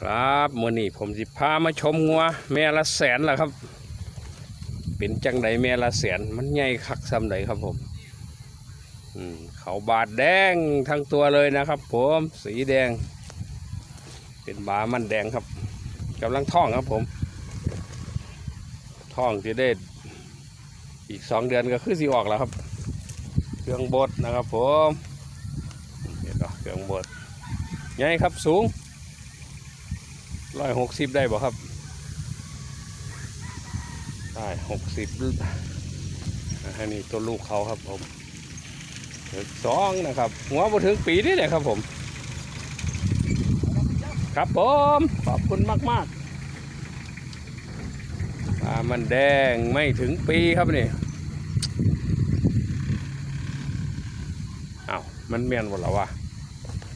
ครับมื่อนี้ผมสิพามาชมงัว แม่ละแสนล่ะครับ เป็นจังไดแม่ละแสน มันใหญ่คักซ้ำใดครับผมเขาบาดแดงทั้งตัวเลยนะครับ ผมสีแดง เป็นบามันแดงครับกำลังท่องครับผม ท่องจะได้อีกสองเดือนก็คือสิออกแล้วครับ เครื่องบดนะครับผมเห็นปะเครื่องบดใหญ่ครับสูง ร้อยหกสิบได้บ่ครับได้หกสิบอันนี้ตัวลูกเขาครับผมสองนะครับ หัวมาถึงปีนี่แหละครับผม ครับผม ขอบคุณมากมากปลามันแดงไม่ถึงปีครับนี่อ้าวมันเมียนหมดแล้ววะ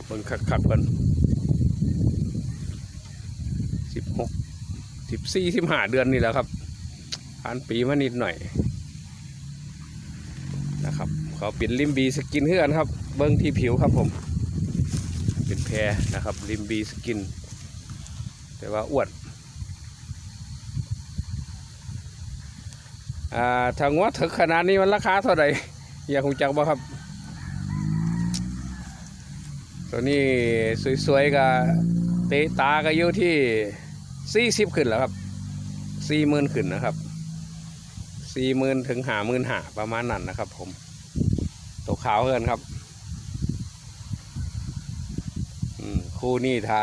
มันคักๆกัน สิบหก สิบสี่สิบห้าเดือนนี่แหละครับผ่านปีมานิดหน่อยนะครับเขาเป็นลิมบีสกินเพื่อนครับ เบิ้งที่ผิวครับผมเป็นแพรนะครับลิมบีสกิน แต่ว่าอ้วนอ่าทางว่าถึงขนาดนี้มันราคาเท่าไหร่อยากคงจักบ่ครับ ตัวนี้สวยๆกับเตะตาก็อยู่ที่ สี่สิบขึ้นแล้วครับสี่หมื่นขึ้นนะครับสี่หมื่นถึงหาหมื่นหาประมาณนั้นนะครับ ผมตัวขาวเกินครับคู่นี้ถ้า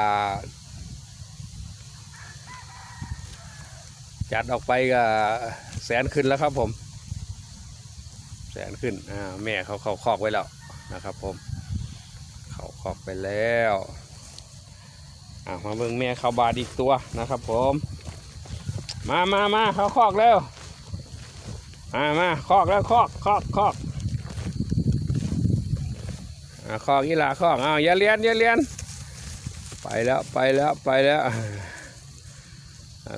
จัดออกไปก็แสนขึ้นแล้วครับผม แสนขึ้นอ่าแม่เขาเขาคอกไว้แล้วนะครับ ผม เขาคอกไปแล้ว อะมาเบิ่งแม่เขาบาดอีกตัวนะครับ ผม มามามาเขาคอกแล้วมามาคอกแล้วคอกคอกคอกอะคอกอีลาคอกอ้าวอย่าเลียนอย่าเลียนไปแล้วไปแล้วไปแล้ว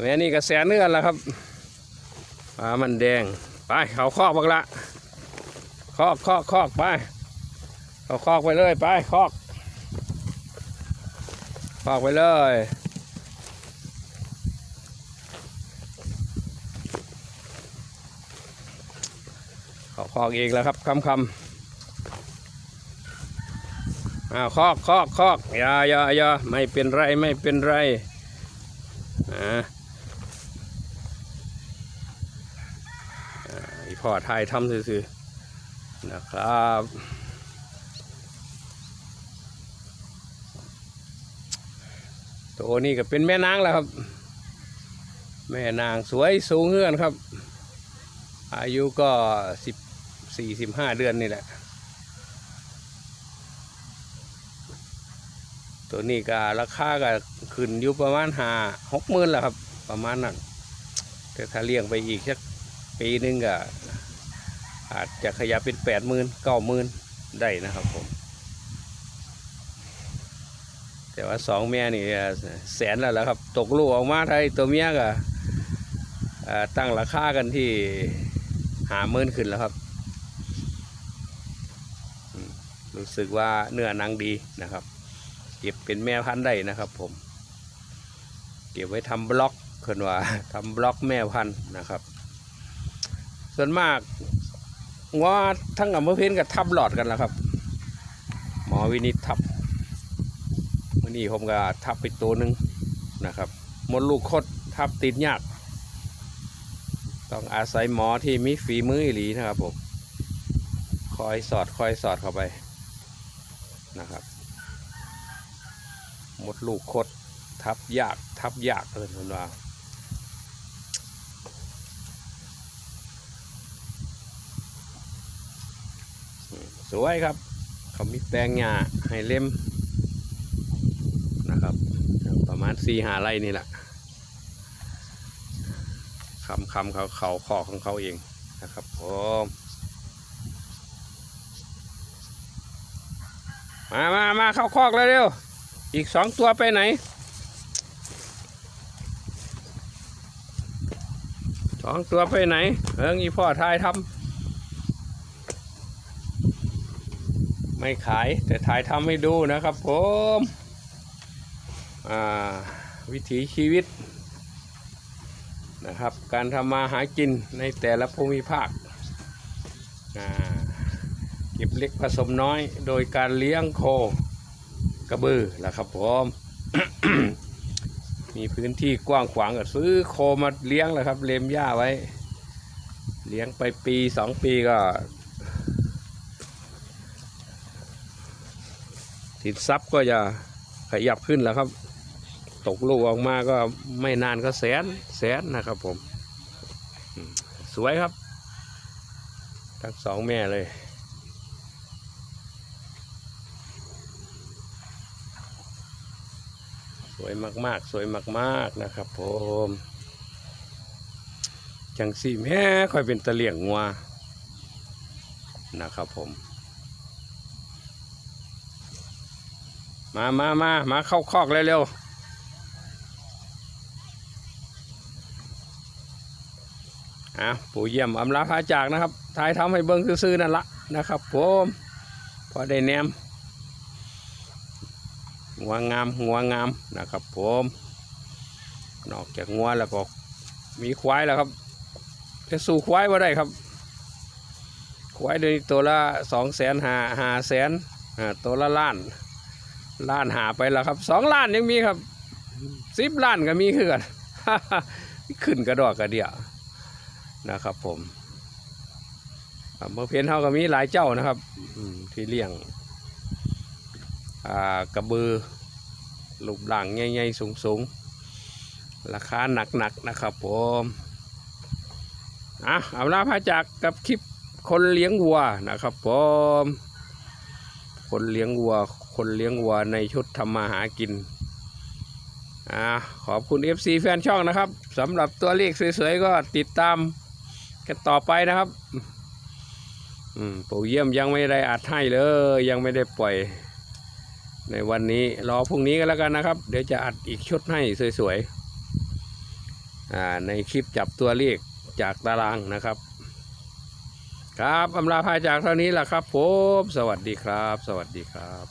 แม่นี่กระแสเนื้อแล้วครับปลามันแดงไปเขาคอกบักละคอกคอกคอกไปเขาคอกไปเลยไปคอก ฝากไว้เลยขอคอกเองแล้วครับคำคำอ้าวคอกคอกคอกอย่าอย่าอย่าไม่เป็นไรไม่เป็นไรอ่าอ่าอีพ่อไทยทำซื่อๆนะครับ ตัวนี้ก็เป็นแม่นางแล้วครับ แม่นางสวยสูงเงื่อนครับ อายุก็สิบสี่สิบห้าเดือนนี่แหละ ตัวนี้ก็ราคาก็ขึ้นอยู่ประมาณหาหกหมื่นแหละครับ ประมาณนั้นแต่ถ้าเลี้ยงไปอีกสักปีหนึงก็อาจจะขยับเป็นแปดหมื่นเก้าหมื่นได้นะครับผม แต่ว่าสองเมียนี่แสนแล้วแหละครับ ตกลูกออกมาไทยตัวเมียก็ตั้งราคากันที่หาหมื่นขึ้นแล้วครับ รู้สึกว่าเนื้อนังดีนะครับ เก็บเป็นแม่พันธุ์ได้นะครับ ผม เก็บไว้ทำบล็อกเคนว่าทำบล็อกแม่พันธุ์นะครับ ส่วนมากว่าทั้งอำเภอเพนกับทับหลอดกันแล้วครับ หมอวินิจทับ มื่อนี้ผมก็ทับไปตัวหนึ่งนะครับมดลูกคดทับติดยาก ต้องอาศัยหมอที่มีฝีมืออีหลีนะครับผมคอยสอดคอยสอดเข้าไปนะครับมดลูกคดทับยากทับยากเอินคนว่าสวยครับ เขามีแปลงหญ้าให้เล่ม นะครับประมาณสี่หาไร่นี่แหละคำคำเขาเขาขอของเขาเองนะครับผมมามามาเข้าคอกเลยเร็ว อีกสองตัวไปไหน สองตัวไปไหนเอิงอีพ่อทายทำไม่ขายแต่ถ่ายทำให้ดูนะครับผม วิถีชีวิตนะครับ การทำมาหากินในแต่ละภูมิภาคเก็บเล็กผสมน้อย โดยการเลี้ยงโคกระบือแหละครับผมมีพื้นที่กว้างขวางก็ซื้อโคมาเลี้ยงแหละครับ เลมหญ้าไว้ เลี้ยงไปปีสองปีก็สินทรัพย์ก็จะขยับขึ้นแล้วครับ ตกลูกออกมาก็ไม่นานก็แสนแสนนะครับผม สวยครับ ทั้งสองแม่เลย สวยมากๆ สวยมากๆนะครับผมจังสี่แม่ค่อยเป็นตะเลี่ยงงัวนะครับผม มามามามาเข้าคอกเร็วๆ อะปู่เยี่ยมอำลาพาจากนะครับถ่ายทำให้เบิ้งซื่อๆนั่นละนะครับผมพอได้แนมงัวงามงัวงามนะครับผมนอกจากงัวแล้วก็มีควายแล้วครับจะสู่ควายมาได้ครับ ควายเดี๋ยวนี้ตัวละสองแสนหาหาแสนตัวละล้านล้านหาไปแล้วครับสองล้านยังมีครับสิบล้านก็มีคือกันขึ้นกระดอกกระเดีย นะครับผมอำเภอเพนเฮาก็มีหลายเจ้านะครับที่เลี้ยงกระบือรูปร่างใหญ่ๆสูงๆ ราคาหนักๆนะครับผมอะเอาลาพาจากกับคลิปคนเลี้ยงวัวนะครับผมคนเลี้ยงวัว คนเลี้ยงวัวในชุดทำมาหากินอ่าขอบคุณ FC แฟนช่องนะครับสำหรับตัวเลขสวยๆ ก็ติดตาม กันต่อไปนะครับอืมปู่เยี่ยมยังไม่ได้อัดให้เลย ยังไม่ได้ปล่อย ในวันนี้รอพรุ่งนี้ก็แล้วกันนะครับ เดี๋ยวจะอัดอีกชุดให้สวยๆอ่าในคลิปจับตัวเลขจากตารางนะครับ ครับอำลาพาจากเท่านี้แหละครับผม สวัสดีครับ สวัสดีครับ